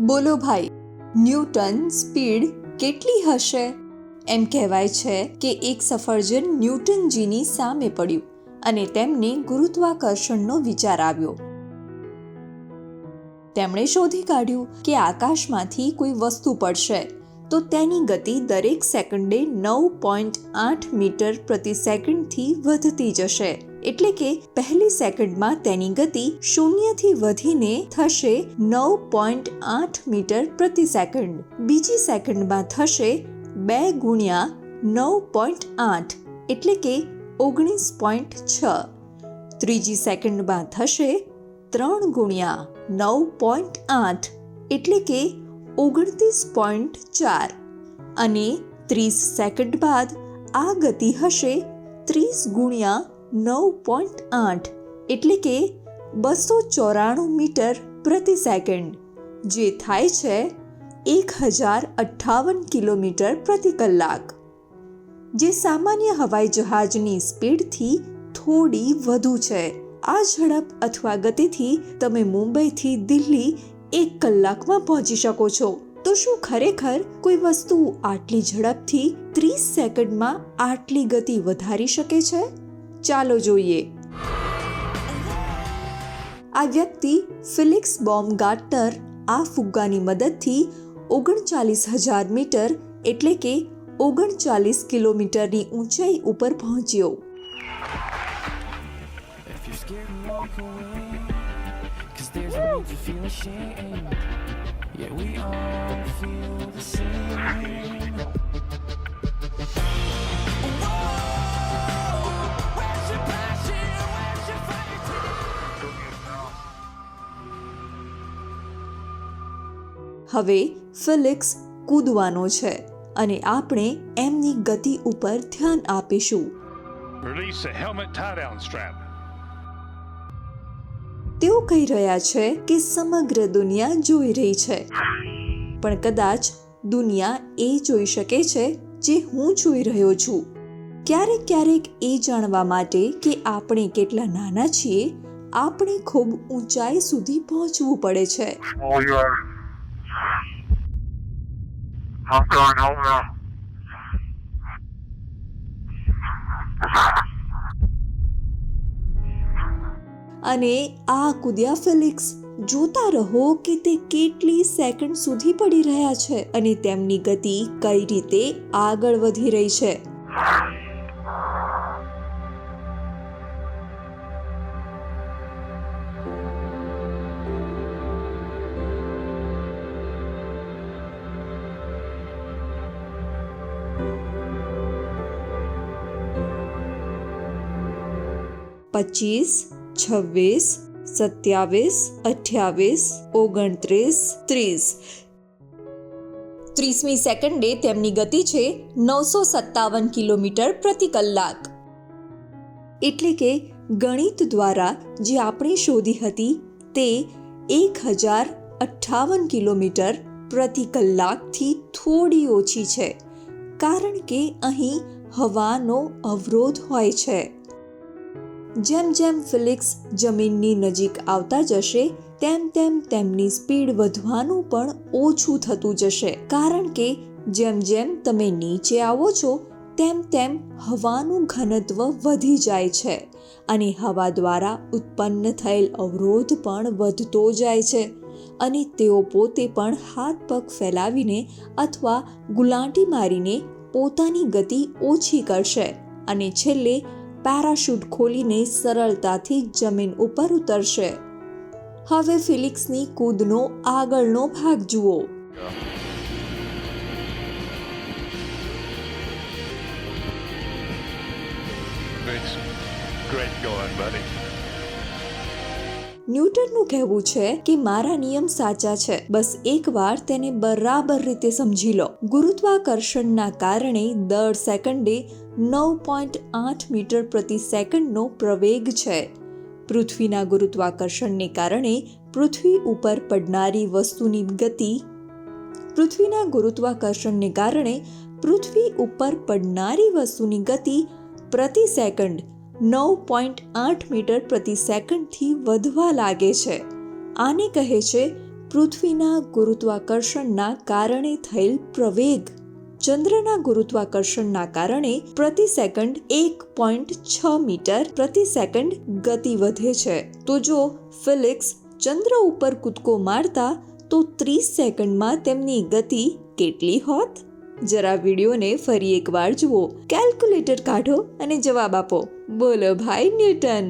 બોલો ભાઈ, newton speed કેટલી હશે? એમ કહેવાય છે કે એક સફરજન ન્યૂટનજીની સામે પડ્યું અને તેમને ગુરુત્વાકર્ષણનો વિચાર આવ્યો. તેમણે શોધી કાઢ્યું કે આકાશમાંથી કોઈ વસ્તુ પડશે, તો તેની ગતિ દરેક સેકન્ડે નવ પોઈન્ટ આઠ મીટર પ્રતિ સેકન્ડથી વધતી જશે. એટલે કે પહેલી સેકન્ડમાં તેની ગતિ શૂન્યથી વધીને થશે નવ પોઈન્ટ આઠ મીટર પ્રતિ સેકન્ડ. બીજી સેકન્ડમાં થશે બે ગુણ્યા નવ પોઈન્ટ આઠ, એટલે કે ઓગણીસ પોઈન્ટ છ. ત્રીજી સેકન્ડમાં થશે ત્રણ ગુણ્યા નવ પોઈન્ટ આઠ, એટલે કે ઓગણત્રીસ પોઈન્ટ ચાર. અને ત્રીસ સેકન્ડ બાદ આ ગતિ હશે ત્રીસ ગુણ્યા નવ પોઈન્ટ આઠ એટલે કે બસો ચોરાણું મીટર પ્રતિ સેકન્ડ, જે થાય છે એક હજાર અઠ્ઠાવન કિલોમીટર પ્રતિ કલાક. જે સામાન્ય હવાઈ જહાજની સ્પીડથી થોડી વધુ છે. આ ઝડપ અથવા ગતિથી તમે મુંબઈથી દિલ્હી એક કલાકમાં પહોંચી શકો છો. તો શું ખરેખર કોઈ વસ્તુ આટલી ઝડપથી ત્રીસ સેકન્ડમાં આટલી ગતિ વધારી શકે છે? ચાલો જોઈએ. આ વ્યક્તિ ફિલિક્સ બોમ્બ ગાર્ટનર આ ફુગ્ગાની મદદથી ઓગણચાલીસ હજાર મીટર એટલે કે ઓગણચાલીસ કિલોમીટરની ઊંચાઈ ઉપર પહોંચ્યો. Yeah, we scared, હવે ફિલિક્સ કૂદવાનો છે અને આપણે એમની ગતિ ઉપર ધ્યાન આપીશું. તેઓ કહી રહ્યા છે કે સમગ્ર દુનિયા જોઈ રહી છે પણ કદાચ દુનિયા એ જોઈ શકે છે જે હું જોઈ રહ્યો છું ક્યારેક ક્યારેક એ જાણવા માટે કે આપણે કેટલા નાના છીએ આપણે ખૂબ ઊંચાઈ સુધી પહોંચવું પડે છે Oh, yeah. I'm going over. અને આ કૂદ્યા ફિલિક્સ જોતા રહો કે તે કેટલી સેકન્ડ સુધી પડી રહ્યા છે અને તેમની ગતિ કઈ રીતે આગળ વધી રહી છે પચીસ, છવ્વીસ, સત્યાવીસ, અઠ્યાવીસ, ઓગણત્રીસ, ત્રીસ. ત્રીસમી સેકન્ડે તેમની ગતિ છે નવસો સત્તાવન કિલોમીટર પ્રતિ કલાક. એટલે કે ગણિત દ્વારા જે આપણે શોધી હતી તે એક હજાર અઠ્ઠાવન કિલોમીટર પ્રતિ કલાકથી થોડી ઓછી છે, કારણ કે અહીં હવાનો અવરોધ હોય છે. જેમ જેમ ફિલિક્સ જમીનની નજીક આવતા જશે, તેમ તેમ તેમની સ્પીડ વધવાનું પણ ઓછું થતું જશે. કારણ કે જેમ જેમ તમે નીચે આવો છો, તેમ તેમ હવાનું ઘનત્વ વધી જાય છે અને હવા દ્વારા ઉત્પન્ન થયેલ અવરોધ પણ વધતો જાય છે અને તેઓ પોતે પણ હાથ પગ ફેલાવીને અથવા ગુલાંટી મારીને પોતાની ગતિ ઓછી કરશે અને છેલ્લે પેરાશૂટ ખોલીને સરળતાથી જમીન ઉપર ઉતરશે. હવે ફિલિક્સની કૂદનો આગળનો ભાગ જુઓ. Great going, buddy. ન્યૂટનનું કહેવું છે કે મારા નિયમ સાચા છે. બસ એકવાર તેને બરાબર રીતે સમજી લો. ગુરુત્વાકર્ષણના કારણે દર સેકન્ડે નવ પોઈન્ટ આઠ મીટર પ્રતિ સેકન્ડનો પ્રવેગ છે. પૃથ્વીના ગુરુત્વાકર્ષણને કારણે પૃથ્વી ઉપર પડનારી વસ્તુની ગતિ પૃથ્વીના ગુરુત્વાકર્ષણને કારણે પૃથ્વી ઉપર પડનારી વસ્તુની ગતિ પ્રતિ સેકન્ડ નવ પોઈન્ટ આઠ મીટર પ્રતિ સેકન્ડથી વધવા લાગે છે. આને કહે છે, પૃથ્વીના ગુરુત્વાકર્ષણના કારણે થયેલ પ્રવેગ. ચંદ્રના ગુરુત્વાકર્ષણના કારણે પ્રતિ સેકન્ડ એક પોઈન્ટ છ મીટર પ્રતિ સેકન્ડ ગતિ વધે છે. તો જો ફિલિક્સ ચંદ્ર ઉપર કૂદકો મારતા, તો ત્રીસ સેકન્ડમાં તેમની ગતિ કેટલી હોત? જરા વિડીયોને ફરી એકવાર જુઓ. કેલ્ક્યુલેટર કાઢો અને જવાબ આપો. બોલો ભાઈ ન્યૂટન